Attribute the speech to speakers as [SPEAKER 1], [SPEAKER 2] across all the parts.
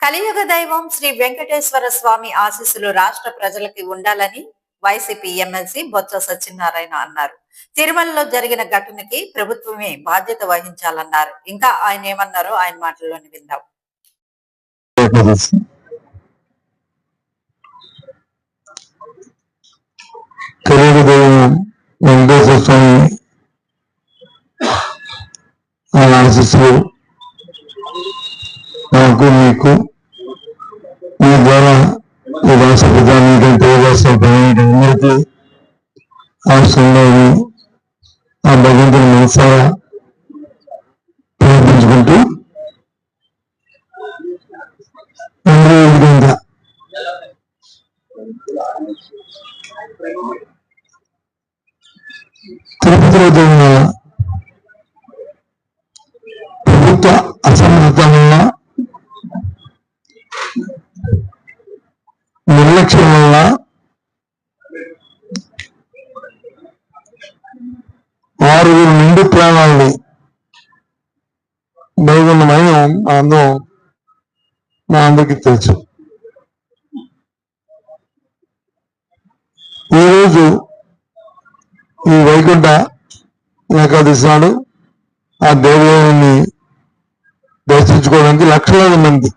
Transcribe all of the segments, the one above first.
[SPEAKER 1] కలియుగ దైవం శ్రీ వెంకటేశ్వర స్వామి ఆశీస్సులు రాష్ట్ర ప్రజలకి ఉండాలని వైసీపీ ఎమ్మెల్సీ బొత్స సత్యనారాయణ అన్నారు. తిరుమలలో జరిగిన ఘటనకి ప్రభుత్వమే బాధ్యత వహించాలన్నారు. ఇంకా ఆయన ఏమన్నారో ఆయన మాటల్లోని విందాం.
[SPEAKER 2] వెంకటేశ్వర స్వామి ఆశీస్సులు నాకు మీకు మీ ద్వారా ఈ రాష్ట్ర ప్రధాని తెలుగురాష్ట్ర ప్రధాని అందరికీ ఆ భగవంతుని మనసారా ప్రార్థించుకుంటూ అందరూ తిరుపతిలో జరిగిన ప్రభుత్వ అసమర్థత వల్ల నిర్లక్ష్యం వల్ల ఆరుగురు నిండు ప్రాణాలని బయలున్న అందం మా అందరికీ తెలుసు. ఈరోజు ఈ వైకుంఠ ఏకాదశి నాడు ఆ దేవాలయాన్ని దర్శించుకోవడానికి లక్షలాది మంది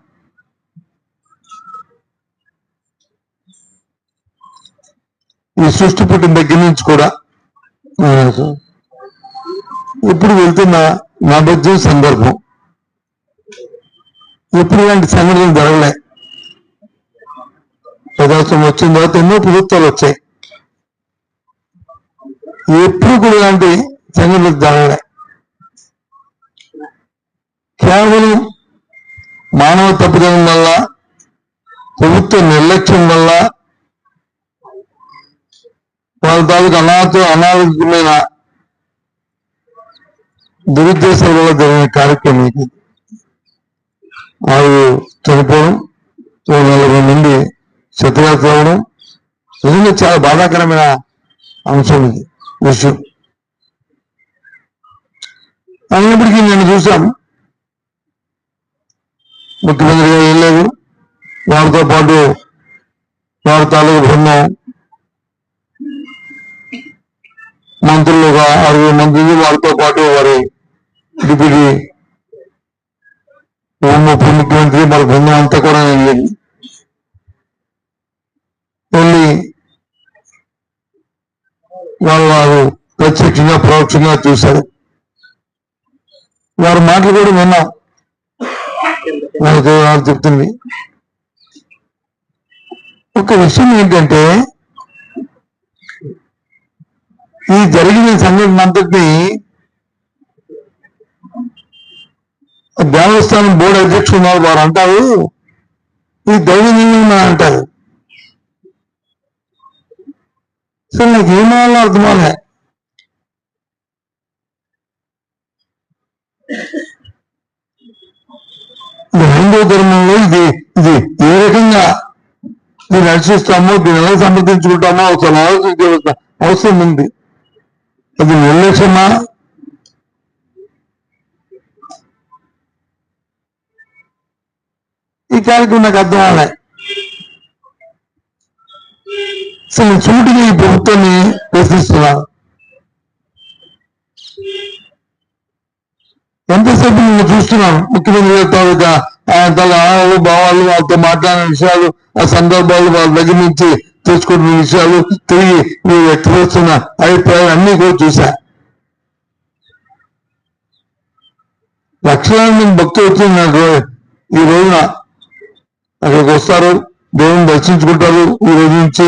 [SPEAKER 2] ఈ సృష్టి పుట్టిన దగ్గర నుంచి కూడా ఇప్పుడు వెళ్తున్న నేపథ్యం సందర్భం. ఎప్పుడు ఇలాంటి సంఘటనలు జరగలే. ప్రజాస్వామ్యం వచ్చిన తర్వాత ఎన్నో ప్రభుత్వాలు వచ్చాయి. ఎప్పుడు కూడా ఇలాంటి సంఘటనలు జరగలే. కేవలం మానవ తప్పిదం వల్ల ప్రభుత్వ నిర్లక్ష్యం వల్ల వాళ్ళ అనాథ అనారోగ్యమైన దురుద్దేశం వల్ల జరిగిన కార్యక్రమం ఇది. ఆరు చనిపోవడం ఓ నలభై మంది శతయాత్ర అవ్వడం నిజంగా చాలా బాధాకరమైన అంశం ఇది విషయం. అయినప్పటికీ నేను చూశాం. ముఖ్యమంత్రి గారు వెళ్ళలేదు వారితో పాటు వారి తాలూకు బృందం మంత్రులు ఒక అరవై మంది వారితో పాటు వారి డిప్యూటీ ఉప ముఖ్యమంత్రి మరి బృందం అంతా కూడా వెళ్ళింది. వెళ్ళి వాళ్ళు వారు ప్రత్యక్షంగా పరోక్షంగా చూశారు. వారి మాటలు కూడా విన్నాం. వాళ్ళకి వాళ్ళు చెప్తుంది. ఒక విషయం ఏంటంటే ఈ జరిగిన సంఘటన అంతటిని దేవస్థానం బోర్డు అధ్యక్షులు ఉన్నారు వారు అంటారు. ఈ దైవ అంటారు. సో నాకు ఏమాలో అర్థమాలే హిందూ ధర్మంలో ఇది ఇది ఏ రకంగా దీన్ని రక్షిస్తామో దీన్ని ఎలా సమర్థించుకుంటామో అసలు ఆలోచించవలసిన అవసరం ఉంది. అది నిర్లక్ష్యమా? ఈ కార్యక్రమం నాకు అర్థం అవ్వాలి అసలు చూటిగా ఈ ప్రభుత్వాన్ని ప్రశ్నిస్తున్నారు ఎంతసేపు నేను చూస్తున్నాను ముఖ్యమంత్రి తాలూకా ఆయన తల భావాలు వాళ్ళతో మాట్లాడిన విషయాలు ఆ సందర్భాలు వాళ్ళ దగ్గర నుంచి తెచ్చుకున్న విషయాలు తిరిగి మీరు వ్యక్తపరుస్తున్న అభిప్రాయాలు అన్ని కూడా చూశా. లక్షలాది మంది భక్తులు వచ్చింది నాకు ఈ రోజున అక్కడికి వస్తారు దేవుని దర్శించుకుంటారు ఈ రోజు నుంచి.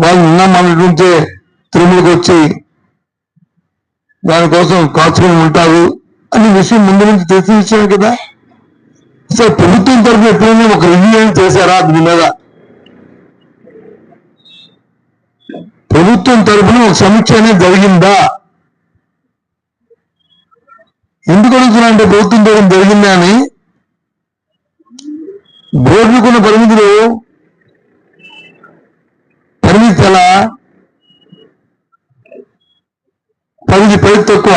[SPEAKER 2] వాళ్ళు నిన్న మనటుంటే తిరుమలకి వచ్చి దానికోసం కాచుకొని ఉంటారు అనే విషయం ముందు నుంచి తెలిసి విషయం కదా. అసలు ప్రభుత్వం తరఫున ఎప్పుడైనా ఒక రివ్యూ ఏం చేశారా దీని మీద? ప్రభుత్వం తరఫున ఒక సమీక్ష అనేది జరిగిందా? ఎందుకు అడుగుతున్నా అంటే ప్రభుత్వం తరఫున జరిగిందా అని? బోర్డుకున్న పరిమితులు పరిమితి ఎలా పదికి పది తక్కువ.